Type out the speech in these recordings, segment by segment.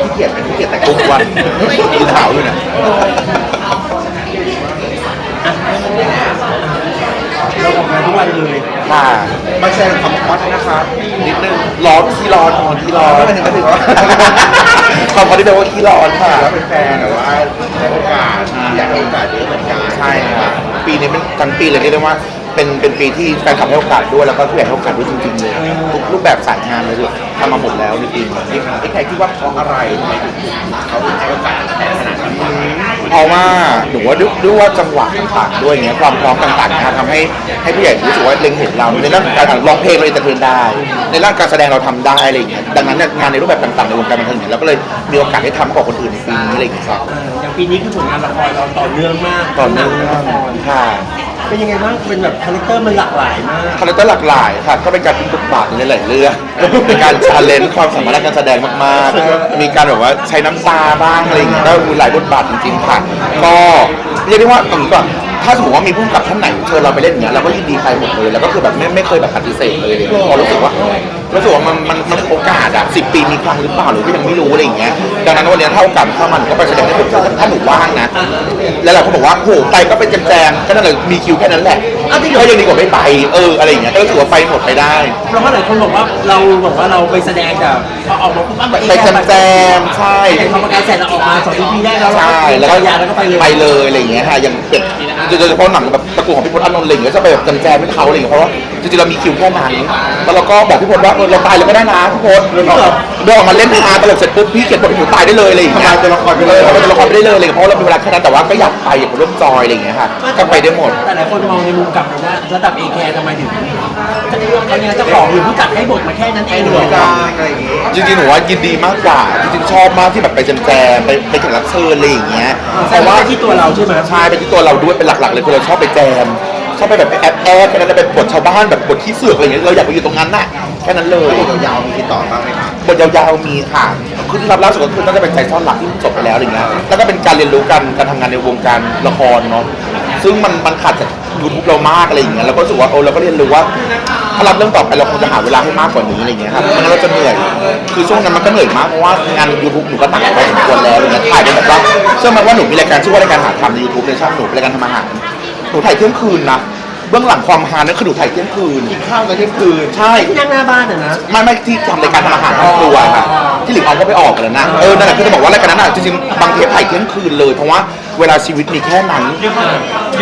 ขี้เกียจเป็นขี้เกียจแต่งทุกวันมีขาวอยู่เนี่ยเราออกงานทุกวันเลยค่ะมาแชร์ความฮอตนะคะนิดนึงร้อนขี้ร้อนนอนขี้ร้อนไม่ถึงก็ถึงว่าความฮอตที่แปลว่าขี้ร้อนค่ะแล้วเป็นแฟนแต่ว่าให้โอกาสอยากให้โอกาสเยอะเหมือนกันใช่ครับปีนี้เป็นทั้งปีเลยเรียกได้ว่า เป็นเป็นปีที่แฟนคลับให้โอกาสด้วยแล้วก็ผู้ใหญ่ให้โอกาสด้วยจริงๆเลยทุกรูปแบบสายงานเลยด้วยทำมาหมดแล้วในปีนี้ไอ้ใครคิดว่าเพราะอะไรทำไมถึงเขาถึงให้โอกาสขนาดนั้นเพราะว่าหนูว่าด้วยด้วยว่าจังหวะต่างๆด้วยอย่างเงี้ยความพร้อมต่างๆนะทำให้ให้ผู้ใหญ่รู้สึกว่าเล็งเห็นเราในเรื่องการร้องเพลงเราเอนเตอร์เทนได้ ในเรื่องการแสดงเราทำได้อะไรอย่างเงี้ยดังนั้นเนี่ยงานในรูปแบบต่างๆในวงการบันเทิงเนี่ยเราก็เลยมีโอกาสได้ทำกว่าคนอื่นในปีนี้อะไรอย่างเงี้ยครับเอออย่างปีนี้คือผลงานละครเราต่อเนื่องมากต่อเนื่องละครค่ะ เป็นยังไงบ้างเป็นแบบคาแรคเตอร์มันหลากหลายมากคาแรคเตอร์หลากหลายค่ะก็เป็นการพิมพ์บทบาทในหลายๆเรื่องเป็นการชาเลนจ์ความสามารถในการแสดงมากๆ มีการแบบว่าใช้น้ำตาบ้างอะไรอย่างเงี้ยก็มีหลายบทบาทจริงๆค่ะก็เรียกได้ว่าตรงก่อน ถ้าสมมติว่ามีผู้กำกับท่านไหนเชิญเราไปเล่นอย่างเงี้ยเราก็ยินดีไปหมดเลย แล้วก็คือแบบไม่ไม่เคยแบบปฏิเสธเลยเพราะรู้สึกว่ารู้สึกว่ามันมันมันโอกาสอะสิปีมีครั้งหรือเปล่าหรือก็ยังไม่รู้อะไรอย่างเงี้ยดังนั้นวันเนี้ยถ้าโอกาสเข้ามาหนูก็ไปแสดงให้ผมดูถ้าหนูว่างนะแล้วเราก็บอกว่าโหไปก็เป็นแจมๆก็นั่นแหละมีคิวแค่นั้นแหละก็ยังดีกว่าไม่ไปเอออะไรอย่างเงี้ยก็รู้สึกว่าไปหมดไปได้เพราะว่าหลายคนบอกว่าเราบอกว่าเราไปแสดงแต่พอออกมาปุ๊บอ้าวไปแจมๆใช่แต่ทำการเสร็จเราออกมาสองปีแรกแล้วเราใช่แล้วก็ยาแล้วก็ไปเลยไปเลยอะไรอย่างเงี้ยค่ะอย่างแบบโดยเฉพาะหนังแบบตระกูลของพี่พลอานนท์อะไรอย่างเงี้ยจะไปแบบเจนแจมๆให้เขาอะไรอย่างเงี้ยเพราะว่าจริงๆเรามีคิวแค่นั้นแล้วเราก็บอกพี่พลว่าเออเราตายเลยก็ได้นะพี่พลเดินออกมาเล่นฮาตลกเสร็จปุ๊บพี่เขียนบทให้หนูตายได้เลยอะไรอย่างเงี้ยทำลายตัวละครไปเลยทำลายตัวละครไปได้เลยอะไรอย่างเงี้ยเพราะว่าเรามีเวลาแค่นั้นแต่ว่าก็อยากไปอยากร่วมจอยอะไรอย่างเงี้ยค่ะก็ไปได้หมด แต่หลายคนมองในมุมกลับกันว่าระดับเอแคร์ทำไมถึงเขาเนี่ยเจ้าของหรือผู้จัดให้บทมาแค่นั้นเองหรออะไรอย่าจริงๆหนูว่ายินดีมากกว่าจริงๆชอบมากที่แบบไปแจมๆไปไปแข่งรับเชิญอะไรอย่างเงี้ยแสดงว่าที่ตัวเราใช่ไหมใช่เป็นที่ตัวเราด้วยเป็นหลักๆเลยคือเราชอบไปแจม ชอบไปแบบไปแอบแอบแค่นั้นไปบทชาวบ้านแบบบทที่เสือกอะไรอย่างเงี้ยเราอยากไปอยู่ตรงนั้นน่ะแค่นั้นเลยแล้วบทยาวๆมีติดต่อบ้างไหมครับบทยาวๆมีค่ะคือที่รับล่าสุดก็คือน่าจะเป็นใจซ่อนหลักที่จบไปแล้วอะไรเงี้ย แล้วก็เป็นการเรียนรู้กันการทำงานในวงการละครเนาะ ซึ่งมันมันขาดจากยูทูบเรามากอะไรอย่างเงี้ยเราก็รู้สึกว่าเออเราก็เรียนรู้ว่า ถ้ารับเรื่องต่อไปเราคงจะหาเวลาให้มากกว่านี้อะไรเงี้ยครับไม่งั้นเราจะเหนื่อย คือช่วงนั้นมันก็เหนื่อยมากเพราะว่างานยูทูบหนูก็หนักพอสมควรแล้วอะไรเงี้ยถ่ายเป็นแบบว่าเชื่อไหมว่าหนูมีรายการชื่อว่ารายการหาทำในยูทูบในช่องหนูเป็นรายการทำอาหารหนูถ่ายเที่ยงคืนนะเบื้องหลังความฮานั่นคือหนูถ่ายเที่ยงคืนกินข้าวกันเที่ยงคืนใช่ที่นั่งหน้าบ้านอะนะไม่ไม่ที่ทำรายการทำอาหารครอบครัวค่ะที่หลิงออมก็ไปออกกันแล้วนะเออนั่นแหละคือจะบอกว่ารายการนั้นอะจริงๆบางเทปถ่ายเที่ยงคืนเลยเพราะว่า เวลาชีวิตมีแค่นั้น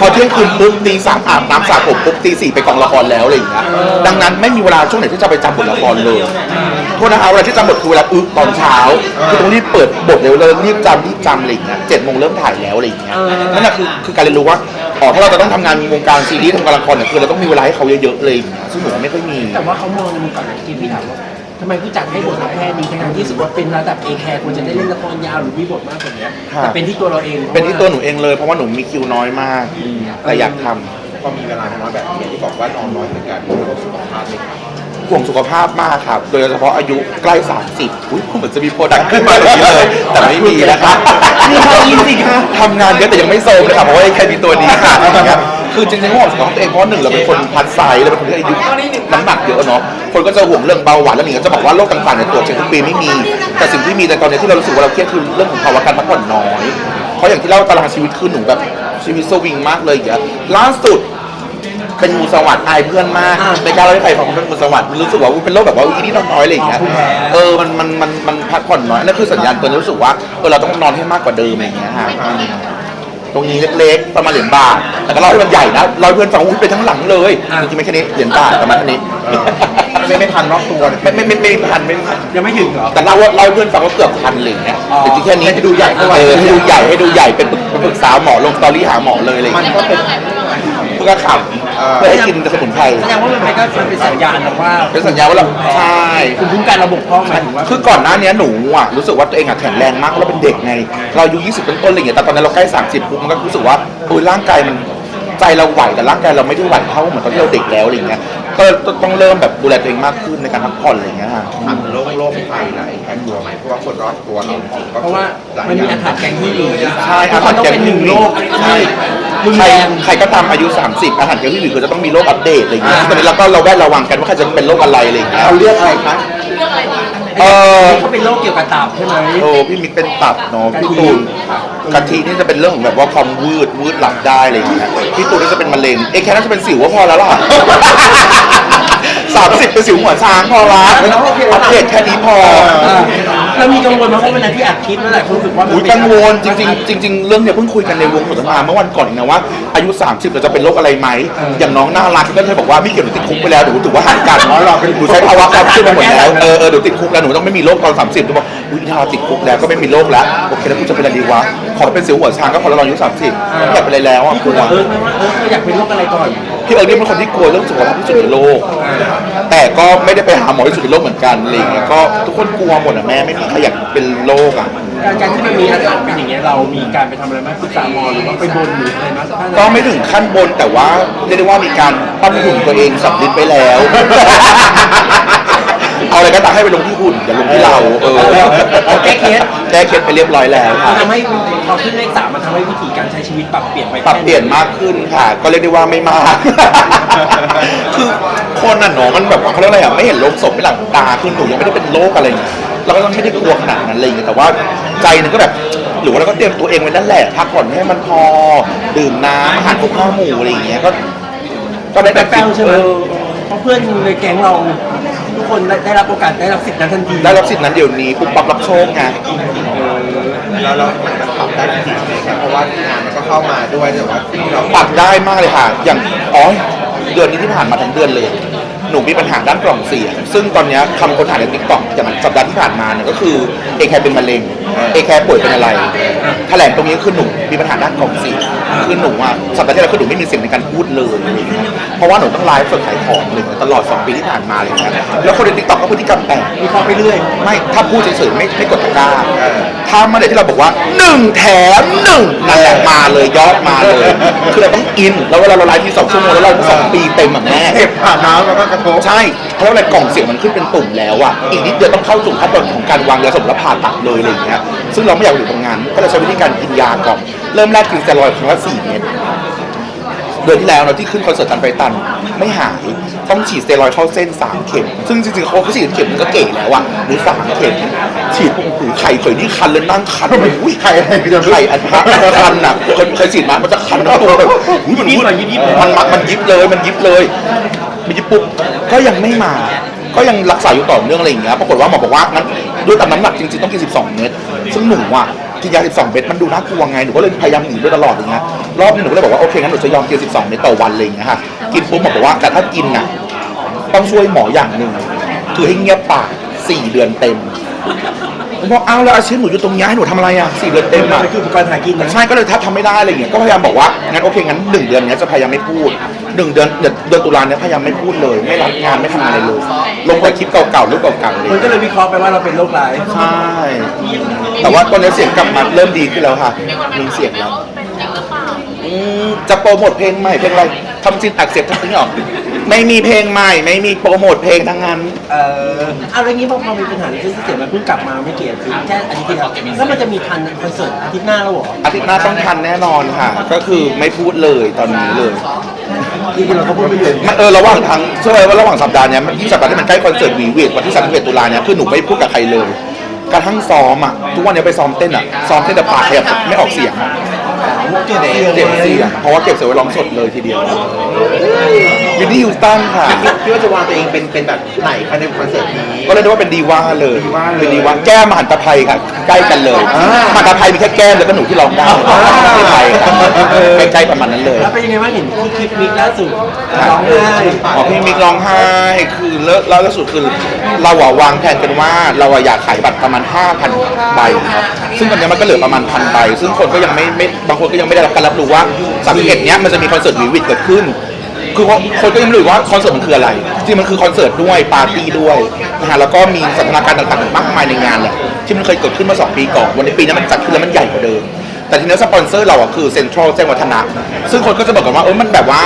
พอเที่ยงคืนปุ๊บตีสามอาบน้ำสระผมปุ๊บตีสี่ไปกองละครแล้วอะไรอย่างเงี้ยดังนั้นไม่มีเวลาช่วงไหนที่จะไปจำบทละครเลยโทษนะคะเวลาที่จำบทคือเวลาอึตอนเช้าคือต้องรีบเปิดบทเร็วเลยรีบจำรีบจำอะไรอย่างเงี้ยเจ็ดโมงเริ่มถ่ายแล้วอะไรอย่างเงี้ยนั่นแหละคือคือการเรียนรู้ว่าอ๋อถ้าเราจะต้องทำงานวงการซีรีส์ทำงานละครเนี่ยคือเราต้องมีเวลาให้เขาเยอะๆเลยซึ่งหนูไม่ค่อยมี แต่ว่าเขามองในมุมกลับกันที่พี่ถามว่า ทำไมผู้จัดให้บทมาแค่นี้ทั้งๆที่รู้สึกว่าเป็นระดับเอแคร์ควรจะได้เล่นละครยาวหรือมีบทมากกว่านี้ครับแต่เป็นที่ตัวเราเองเป็นที่ตัวหนูเองเลยเพราะว่าหนูมีคิวน้อยมากแต่อยากทำ พอมีเวลาน้อยแบบนี้ที่บอกว่านอนน้อยเหมือนกันแล้วก็สุขภาพนี่ครับห่วงสุขภาพมากครับ โดยเฉพาะอายุใกล้ 30อุ้ยเหมือนจะมีโปรดักต์ขึ้นมาแบบนี้เลย แต่ไม่มีนะครับนี่เขายินสิคะทำงานเยอะแต่ยังไม่โซมเลยครับเพราะว่าแค่มีตัวนี้ค่ะ คือจริงๆห่วงสุขภาพตัวเองเพราะหนึ่งเราเป็นคนพัดไซส์เราเป็นคนที่อายุน้ำหนักเยอะเนาะคนก็จะห่วงเรื่องเบาหวานแล้วหนิงก็จะบอกว่าโรคต่างๆในยตรวจเช็คทุกปีไม่มี แต่สิ่งที่มีในตอนนี้ที่เรารู้สึกว่าเราเครียดคือเรื่องของภาวะการพักผ่อนน้อย เพราะอย่างที่เล่าตารางชีวิตคือหนูแบบชีวิตสวิงมากเลยอย่างเงี้ยล่าสุดเป็นงูสวัสด์อายเพื่อนมากอ่าในการเล่าให้ใครฟังเป็นงูสวัสด์รู้สึกว่าอุ๊ยเป็นโรคแบบว่าอีนี่นอนน้อยอะไรอย่างเงี้ยอ๋อภูมิแพ้เออมันมันมันมันพักผ่อนน้อยนั่นคือสัญญาณเตือนรู้สึกว่าเออเราต้องนอนให้มากกว่าเดิมอะไรอย่างเงี้ยฮะ ตรงนี้เล็กๆ ประมาณเหรียญบาท แต่ก็เล่าให้มันใหญ่นะเล่าให้เพื่อนฟังอุ้ยเป็นทั้งหลังเลย จริงๆไม่แค่นี้เหรียญบาทประมาณเท่านี้ ไม่ไม่ทันรอบตัวเลยไม่ไม่ไม่ไม่ไม่พันไม่พัน ยังไม่ถึงเหรอ แต่เล่าว่าเล่าให้เพื่อนฟังว่าเกือบพันเลยางเงี้ยอ๋อแต่ที่แค่นี้ให้ดูใหญ่เออให้ดูใหญ่ให้ดูใหญ่เป็นปรึกเป็นปรึกษาหมอลงสตอรี่หาหมอเลยอะไรอย่างมันเงี้ยก็เป็นเพื่ อขำเพื่อให้กินสมุนไพรแสดงว่ามันเป็นก็มันเป็นสัญญาณนะว่าเป็นสัญญาณว่าเราใช่คุณคุ้มกันระบบพร่องหมายถึงว่าคือก่อนหน้านี้หนูอะรู้สึกว่าตัวเองอะแข็งแรงมากเพราะเราเป็นเด็กไง เราอายุ20ต้นๆอะไรอย่างเงี้ยแต่ตอนนั้นเราใกล้30ปุ๊บมันก็รู้สึกว่าเออร่างกายมัน ใจเราไหวแต่ร่างกายเราไม่ได้ไหวเท่าเหมือนตอนที่เราเด็กแล้วอะไรอย่างเงี้ยก็ต้องเริ่มแบบดูแลตัวเองมากขึ้นในการพักผ่อนอะไรอย่างเงี้ยค่ะ ทำโรคโรคภัยไหนแค่กลัวไหมเพราะว่าคนรอบตัวเราก็เพราะว่าหลยมันมีอย่อางถรรพ์แกงที่ดีใช่ทุกคนต้องเป็นหนึ่งโรคใช่รุนใครแรงใครก็ตามอายุ 30 อาหารเกี่ยวที่หนึ่งคือจะต้องมีโรคอัปเดตอะไรอย่างเงี้ยตอนนี้เราก็เราแวดระวังกันว่าใครจะเป็นโรคอะไรอะไรอย่างเงี้ย เราเลือกอะไรคะเออนี่ เขาเป็นโรคเกี่ยวกับตับใช่ไหมโอ้พี่มิกเป็นตับเนาะพี่ตูนกะทินี่จะเป็นเรื่องของแบบว่าความวืดวืดหลับได้อะไรอย่างเงี้ยพี่ตูนนี่จะเป็นมะเร็งเอ๊ะแค่นั้นจะเป็นสิวก็พอแล้วล่ะ สามสิบเป็นสิวหัวช้างพอละอัปเดตแค่นี้พออ่า เรามีกังวลไหมเพราะเวลาที่อัดคลิปแล้วหลายคนรู้สึกว่ามันอุ้ยเป็นกังวลจริงๆจริงๆเรื่องเนี้ยเพิ่งคุยกันในวงสนทนาเมื่อวันก่อนเองนะว่าอายุ 30เราจะเป็นโรคอะไรไหมอย่างน้องน่ารักก็เคยบอกว่าไม่เกี่ยวหนูติดคุกไปแล้วหนูถือว่าห่างกันหนูใช้ภาวะความเครียดมาหมดแล้วเออเออหนูติดคุกแล้วหนูต้องไม่มีโรคตอน 30หนูบอกอุ้ยถ้าเราติดคุกแล้วก็ไม่มีโรคแล้วโอเคแล้วกูจะเป็นอะไรดีวะขอเป็นสิวหัวช้างก็พอแล้วเราอายุ30ไม่อยากเป็นอะไรแล้วอะพี่กคุลัยวกับเอิร์ธไหมว่าเอิร์ธเขาอยากเป็นโรคอะไรก่อน พี่เอิร์ธนี่เป็นคนที่กลัวเรื่องสุขภาพที่สุดในโลก แต่ก็ไม่ได้ไปหาหมอที่สุดในโลกเหมือนกันอะไรอย่างเงี้ยก็ทุกคนกลัวหมดอะแม่ไม่มีใครอยากเป็นโรคอะการการที่มันมีอาการเป็นอย่างเงี้ยเรามีการไปทำอะไรไหมปรึกษาหมอหรือว่าไปบนหรืออะไรไหมก็ไม่ถึงขั้นบนแต่ว่าเรียกได้ว่ามีการปั้นหุ่นตัวเองสับลิดไปแล้ว เอาอะไรก็ตามให้ไปลงที่หุ่นอย่าลงที่เรา เออเอาแก้เคล็ด แก้เคล็ดไปเรียบร้อยแล้วมัค่ะนทำให้พอขึ้นเลขสามมันทำให้วิธีการใช้ชีวิตปรับเปลี่ยนไปปรับเปลี่ยนมากขึ้นค่ะ ก็เรียกได้ว่าไม่มาก คือคนน่ะเนาะมันแบบว่าเขาเรียกอะไรอะไม่เห็นโลกศพไม่หลังตาคือหนูยังไม่ได้เป็นโรคอะไรอย่างเงี้ยเราก็ไม่ได้กลัวขนาดนั้นอะไรอย่างเลยแต่ว่าใจหนึงก็แบบ หรือว่าเราก็เตรียมตัวเองไว้นั่นแหละพักผ่อนให้มันพอดื่มน้ำอาหารครบห้าหมู่อะไรอย่างเงี้ยก็ ก็ได้แต่แป้วๆใช่ไหมเออเพราะเพื่อนในแก๊งเราทุก คนได้ได้รับโอกาสได้รับสิทธิ์นั้นทันทีได้รับสิทธิ์นั้นเดี๋ยวนี้ปุ๊บปั๊บรับโชคไงแล้วเรามันปรับได้จริงไหมครับเพราะว่างานมันก็เข้ามาด้วยแต่ว่าที่เราปรับได้มากเลยค่ะ อย่างอ๋อเดือนนี้ที่ผ่านมาทั้งเดือนเลย หนูมีปัญหาด้านกล่องเสียง ซึ่งตอนเนี้ยคำค้นหาในติ๊กต็อกอย่างสัปดาห์ที่ผ่านมาเนี่ยก็คือเอแคร์เป็นมะเร็งเอแคร์ป่วยเป็นอะไร แถลงตรงนี้คือหนูมีปัญหาด้านกล่องเสียง คือหนูอะสัปดาห์ที่แล้วคือหนูไม่มีเสียงในการพูดเลยอะไรอย่างเงี้ยเพราะว่าหนูต้องไลฟ์สดขายของเลยตลอด 2 ปีที่ผ่านมาเลยนะแล้วคนในติ๊กต็อกก็พฤติกรรมแปลกมีความไปเรื่อยไม่ถ้าพูดเฉยๆไม่ไม่กดตะกร้าถ้าเมื่อไหร่ที่เราบอกว่าหนึ่งแถมหนึ่งนั่นแหละมาเลยยอดมาเลย คือเราต้องอินแล้วเวลาเราไลฟ์ทีสองชั่วโมงแล้วเราสองปีเต็มอะแม่เก็บผ่านน้ำแล้วก็กระทบใช่เพราะว่าอะไรกล่องเสียงมันขึ้นเป็นตุ่มแล้วอะอีกนิดเดียวต้องเข้าสู่ขั้นตอนของการวางยาสลบและผ่าตัดเลยอะไรอย่างเงี้ยซึ่งเราไม่อยากอยู่ตรงนั้นก็เลยใช้วิธีการกินยาก่อน เริ่มแรกกินสเตียรอยด์ครั้งละสี่เม็ดเดือนที่แล้วเนาะที่ขึ้นคอนเสิร์ตตันไปตัน ไม่หายต้องฉีดสเตียรอยด์เข้าเส้น3เข็ม ซึ่งจริงๆเขาฉีดเข็มมันก็เก๋แล้วอะหรือสามเข็มฉีดปุ๊บโอ้โหไข่เคยนี่คันเลยนั่งคันอุ้ยไข่อะไรพี่จะไข่อันพระคันอะเคยเคยฉีดมามันจะคันทั้งตัวแบบอุ๊ยมันยิบเลยยิบยิบเลยมันมันมันยิบเลยมันยิบเลยมันยิบปุ๊บก็ยังไม่มา ก็ยังรักษาอยู่ต่อเนื่องอะไรอย่างเงี้ยปรากฏว่าหมอบอกว่างั้นด้วยตามน้ำหนักจริงๆต้องกิน 12 เม็ดซึ่งหนูอะ กินยา 12 เม็ดมันดูน่ากลัวไงหนูก็เลยพยายามหนีด้วยตลอดอย่างเงี้ยรอบนี้หนูก็เลยบอกว่าโอเคงั้นหนูจะยอมกิน 12 เม็ดต่อวันอะไรอย่างเงี้ยค่ะกินปุ๊บหมอบอกว่าแต่ถ้ากินน่ะต้องช่วยหมออย่างหนึ่งคือให้เงียบปาก 4 เดือนเต็มผมบอกอ้าวแล้วอาชีพหนูอยู่ตรงนี้ให้หนูทำอะไรอะ4เดือนเต็มอะมันคืออุปกรณ์หากินนะใช่ก็เลยถ้าทำไม่ได้อะไรอย่างเงี้ยก็พยายามบอกว่างั้นโอเคงั้นหนึ่งเดือนเนี้ยจะพยายามไม่พูด หนึ่งเดือนเดือนเดือนตุลาเนี้ยพยายามไม่พูดเลย ไม่รับงานไม่ทำอะไรเลยลงไปคลิปเก่าๆรูปเก่าๆเลยคนก็เลยวิเคราะห์ไปว่าเราเป็นโรคร้ายใช่แต่ว่าตอนนี้เสียงกลับมาเริ่มดีขึ้นแล้วค่ะมีเสียงแล้วเป็นจริงหรือเปล่าอืมจะโปรโมทเพลงใหม่เพลงอะไรทำจินอักเสบทั้งนี้หรอไม่มีเพลงใหม่ ไม่มีโปรโมทเพลงทั้งนั้น เอ่อเอาเรื่องนี้พอพอมีปัญหาในเส้นเสียงมันเพิ่งกลับมาไม่กี่อาทิตย์แค่อาทิตย์ที่แล้วแล้วมันจะมีทันคอนเสิร์ตอาทิตย์หน้าแล้วเหรออาทิตย์หน้าต้องทันแน่นอนค่ะ ก็คือไม่พูดเลยตอนนี้เลย ที่เราก็พูดไปเลยมันเออระหว่างทางเชื่อไหมว่าระหว่างสัปดาห์เนี้ยที่สัปดาห์ที่มันใกล้คอนเสิร์ตวีวีวันที่31ตุลาเนี้ยคือหนูไม่พูดกับใครเลย กระทั่งซ้อมอะทุกวันเนี้ยไปซ้อมเต้นอะซ้อมเต้นแต่ปากขยับไม่ออกเสียง เก็บเสียงเจ็บเสียงเพราะว่าเก็บเสียงไว้ร้องสดเลยทีเดียววินนี่ฮิวสตันค่ะคิดว่าจะวางตัวเองเป็นเป็นแบบไหนภายในคอนเสิร์ตนี้ ก็เลยกได้ว่าเป็นดีว่าเลยดีว่าเลยเป็นดีว่าแก้มมหันตภัยค่ะใกล้กันเลยอ่ามหันตภัยมีแค่แก้มแล้วก็หนูที่ร้องได้อ่าไม่ไปค่ะใกล้ๆประมาณนั้นเลยแล้วเป็นยังไงบ้างเห็นที่คลิปมิกล่าสุดร้องไห้อ๋อพี่มิกร้องไห้คือเลิกแล้วล่าสุดคือเราอะวางแผนกันว่าเราอะอยากขายบัตรประมาณ5,000ใบครับซึ่งตอนนี้มันก็เหลือประมาณพันใบซึ่งคนก็ยังไม่ไม่บางคนก็ยังไม่ได้รับการรับรู้ว่า31เนี้ยมันจะมีคอนเสิร์ตวีวิดเกิดขึ้น คือคนก็ยังไม่รู้ว่าคอนเสิร์ตมันคืออะไรจริงๆมันคือคอนเสิร์ตด้วยปาร์ตี้ด้วยนะฮะแล้วก็มีสัมมนาการต่างๆมากมายในงานแหละที่มันเคยเกิดขึ้นมาสองปีก่อนวันนี้ปีนี้มันจัดขึ้นแล้วมันใหญ่กว่าเดิมแต่ทีนี้สปอนเซอร์เราอะคือเซ็นทรัลแจ้งวัฒนะ ซึ่งคนก็จะบอกกันว่าเออมันแบบว่า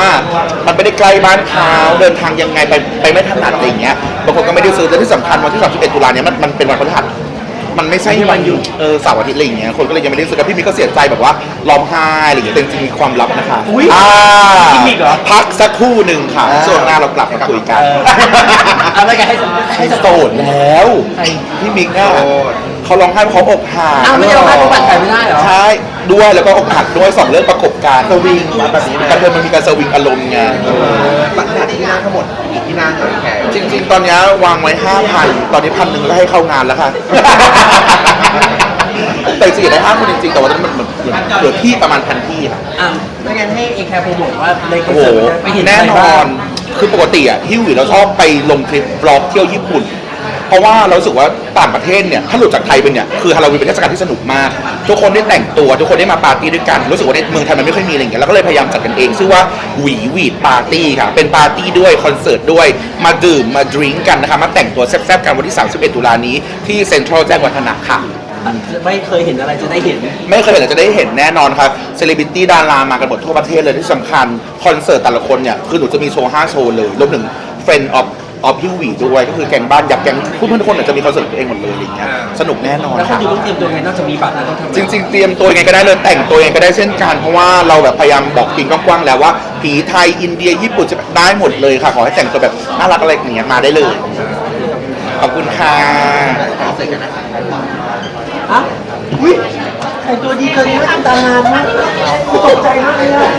มันไม่ได้ใกลบ้านเขาเดินทางยังไงไปไปไม่ถนัดอะไรอย่างเงี้ยบางคนก็ไม่ได้ซื้อแต่ที่สำคัญวันที่31ตุลาเนี่ยมันมันเป็นวันพฤหัส มันไม่ใช่วันหยุดเออเสาร์อาทิตย์อะไรอย่างเงี้ยคนก็เลยยังไม่ได้รู้สึกกับพี่มิกก็เสียใจแบบว่าร้องไห้อะไรอย่างเงี้ยแต่จริงๆมีความลับนะคะอุ๊ยอ่าพี่มิกเหรอ พักสักครู่หนึ่งค่ะอ่าช่วงหน้าเรากลับมาคุยกันเออเอาไม่กันให้ให้สโสดแล้วใครพี่มิกอะโสดเขาร้องไห้เพราะเขาอกหัก อ้าวไม่ได้ร้องไห้เพราะบัตรขายไม่ได้เหรอ ใช่ด้วยแล้วก็อกหักด้วยสองเรื่องประกบกันสวิงมาแบบนี้ไหมการเดินมันมีการสวิงอารมณ์ไงบัตรที่นั่งทั้งหมดกี่ที่นั่งเหรอแขก จริง ๆ ตอนนี้วางไว้ห้าพันตอนนี้พันหนึ่งก็ให้เข้างานแล้วค่ะ แต่จริงๆอยากได้ห้าคนจริงๆแต่ว่าตอนนี้มันเหมือนเหมือนเหลือที่ประมาณพันที่ค่ะ อะไม่งั้นให้เอแคร์โปรโมทว่าในคอนโอ้โห เสิร์ตไปเห็นแน่ใครนอบ้าง น คือปกติอะที่หวีเราชอบไปลงคลิปบล็อกเที่ยวญี่ปุ่น เพราะว่าเรารู้สึกว่าต่างประเทศเนี่ยถ้าหลุดจากไทยเป็นเนี่ยคือฮาโลวีนเป็นเทศกาลที่สนุกมาก ทุกคนได้แต่งตัว ทุกคนได้มาปาร์ตี้ด้วยกัน รู้สึกว่าในเมืองไทยมันไม่ค่อยมีอะไรอย่างเงี้ยแล้วก็เลยพยายามจัดกันเองชื่อว่าหวีหวีดปาร์ตี้ค่ะเป็นปาร์ตี้ด้วยคอนเสิร์ตด้วยมาดื่มมาดริงก์กันนะคะมาแต่งตัวแซ่บๆกันวันที่ 31 ตุลานี้ที่เซ็นทรัลแจ้งวัฒนะค่ะ ไม่เคยเห็นอะไรจะได้เห็น ไม่เคยเห็นแต่จะได้เห็นแน่นอนครับเซเลบริตี้ดารามากันหมดทั่วประเทศเลยที่สำคัญ คอนเสิร์ตแต่ละคนเนี่ย คือหนูจะมีโชว์ 5 โชว์เลย รวมถึง Friend of of ฮิววีด้วยก็คือแกงบ้านยักษ์แกงเพื่อนๆทุกคนเนี่ยจะมีคอนเสิร์ตของตัวเองหมดเลยอะไรอย่างเงี้ยสนุกแน่นอนแล้วคนค่ะดูต้องเตรียมตัวยังไงนอกจากมีบัตรแล้วต้องทำอะไรจริง ๆ เตรียมตัวยังไงก็ได้เลยแต่งตัวยังไงก็ได้เช่นกันเพราะว่าเราแบบพยายามบอกกินกว้างๆแล้วว่า ผีไทยอินเดียญี่ปุ่นจะได้หมดเลยค่ะ ขอให้แต่งตัวแบบน่ารักอะไรอย่างเงี้ยมาได้เลย ขอบคุณค่ะคอนเสิร์ตกันนะคะอะอุ้ยแต่งตัวดีเกินไม่ตามตารางมากตกใจมากเลยอะ